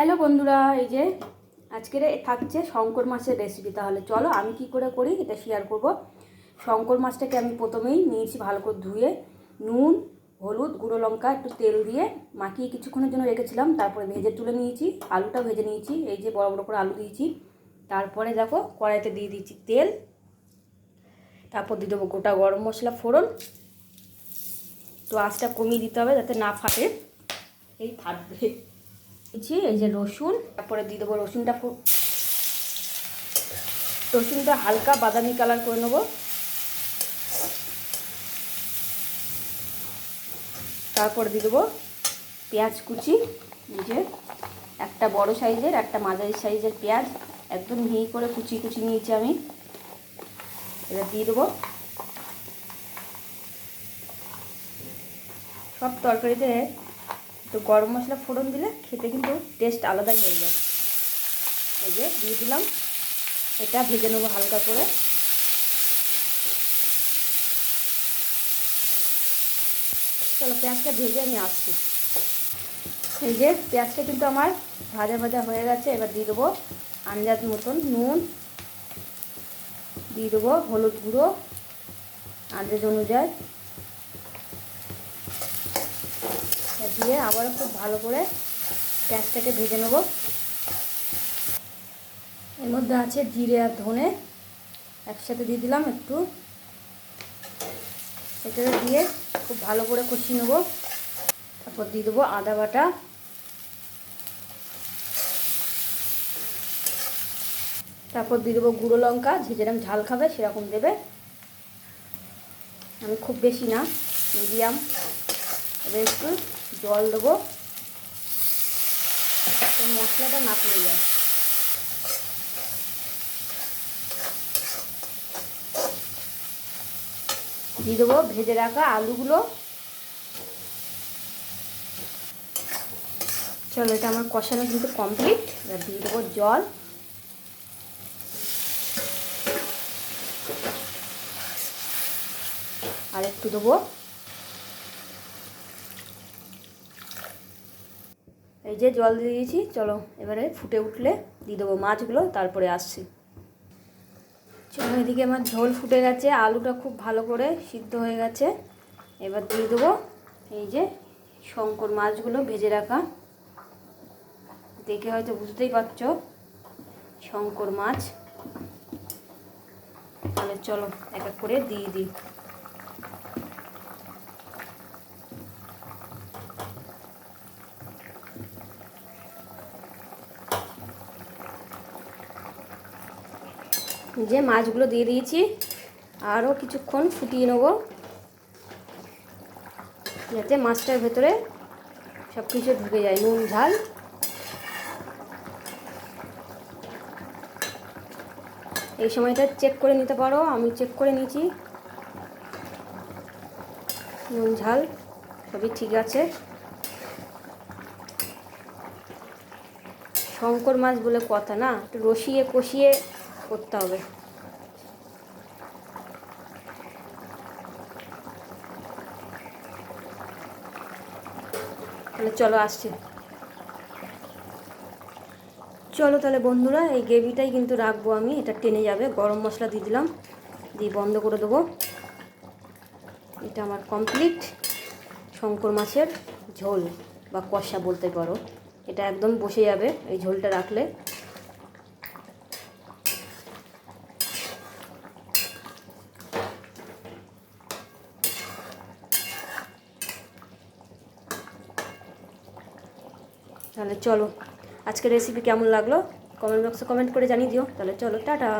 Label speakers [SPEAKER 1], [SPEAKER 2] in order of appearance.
[SPEAKER 1] Hello বন্ধুরা, এই যে আজকের থাকছে শঙ্কর মাছের রেসিপি তাহলে চলো আমি কি করে করি, এটা শেয়ার করব। শঙ্কর মাছটাকে আমি প্রথমেই নিয়েছি ভালো করে ধুয়ে, নুন, হলুদ, গুঁড়ো লঙ্কা, একটু তেল দিয়ে মাখিয়ে কিছুক্ষণের জন্য রেখেছিলাম। তারপরে ভেজে তুলে নিয়েছি আলুটা ভেজে নিয়েছি, এই যে বড় বড় করে আলু দিয়েছি। তারপরে দেখো কড়াইতে দিয়ে দিয়েছি তেল, তারপর দিয়ে দেবো গোটা গরম মশলা ফোড়ন। তো আঁচটা কমিয়ে দিতে হবে যাতে না ফাটে, এই ফাটবে। দিচ্ছি এই যে রসুন, তারপরে দিয়ে দেবো রসুনটা রসুনটা হালকা বাদামি কালার করে নেব। তারপরে দিয়ে দেবো পেঁয়াজ কুচি যে, একটা বড় সাইজের, একটা মাঝারি সাইজের পেঁয়াজ, একদম মিহি করে কুচি কুচি নিয়েছি আমি। এটা দিয়ে দেবো সব তরকারিতে তো গরম মশলা ফোড়ন দিলে খেতে কিন্তু টেস্ট আলাদাই হয়ে যায়। এই যে দিয়ে দিলাম। এটা ভেজে নেব হালকা করে। চলো পেঁয়াজটা ভেজে আমি আসছি। এই যে পেঁয়াজটা কিন্তু আমার ভাজা ভাজা হয়ে গেছে, এবার দিয়ে দেবো আন্দাজ মতন নুন। দিয়ে দেবো হলুদ গুঁড়ো। আন্দাজ অনুযায়ী দিয়ে আবারও খুব ভালো করে পেঁয়াজটাকে ভেজে নেব। এর মধ্যে আছে জিরে আর ধনে। একসাথে দিয়ে দিলাম একটু। এটা দিয়ে খুব ভালো করে কষিয়ে নেব। তারপর দিয়ে দেবো আদা বাটা। তারপর দিয়ে দেবো গুঁড়ো লঙ্কা, যে যেরকম ঝাল খাবে সেরকম দেবে। আমি খুব বেশি না, মিডিয়াম। এবার একটু জল দেবো। মশলাটা না পড়ে যায় দিয়ে দেবো ভেজে রাখা আলুগুলো। চলো, এটা আমার কষানো কিন্তু কমপ্লিট এবার দিয়ে দেবো জল। আর একটু দেবো এই যে জল দিয়ে দিয়েছি, চলো এবারে ফুটে উঠলে দিয়ে দেবো মাছগুলো, তারপরে আসছি। চলো এদিকে আমার ঝোল ফুটে গেছে, আলুটা খুব ভালো করে সিদ্ধ হয়ে গেছে। এবার দিয়ে দেবো এই যে শঙ্কর মাছগুলো ভেজে রাখা। দেখে হয়তো বুঝতেই পারছ, শঙ্কর মাছ। তাহলে চলো এক এক করে দিয়ে দিই। যে মাছগুলো দিয়ে দিয়েছি, আরও কিছুক্ষণ ফুটিয়ে নেব। যাতে মাছটার ভেতরে সব কিছু ঢুকে যায়, নুন, ঝাল। এই সময়টা চেক করে নিতে পারো, আমি চেক করে নিয়েছি। নুন, ঝাল সবই ঠিক আছে। শঙ্কর মাছ বলে কথা না, একটু রসিয়ে কষিয়ে করতে হবে। তাহলে চলো আসছি। চলো তাহলে বন্ধুরা, এই গ্রেভিটাই কিন্তু রাখব আমি। এটা টেনে যাবে, গরম মশলা দিয়ে দিলাম। দিয়ে বন্ধ করে দেবো। এটা আমার কমপ্লিট শঙ্কর মাছের ঝোল বা কষা বলতে পারো। এটা একদম বসে যাবে এই ঝোলটা রাখলে। তাহলে চলো, আজকের রেসিপি কেমন লাগল? কমেন্ট বক্সে কমেন্ট করে জানিয়ে দিও। তাহলে চলো, টাটা।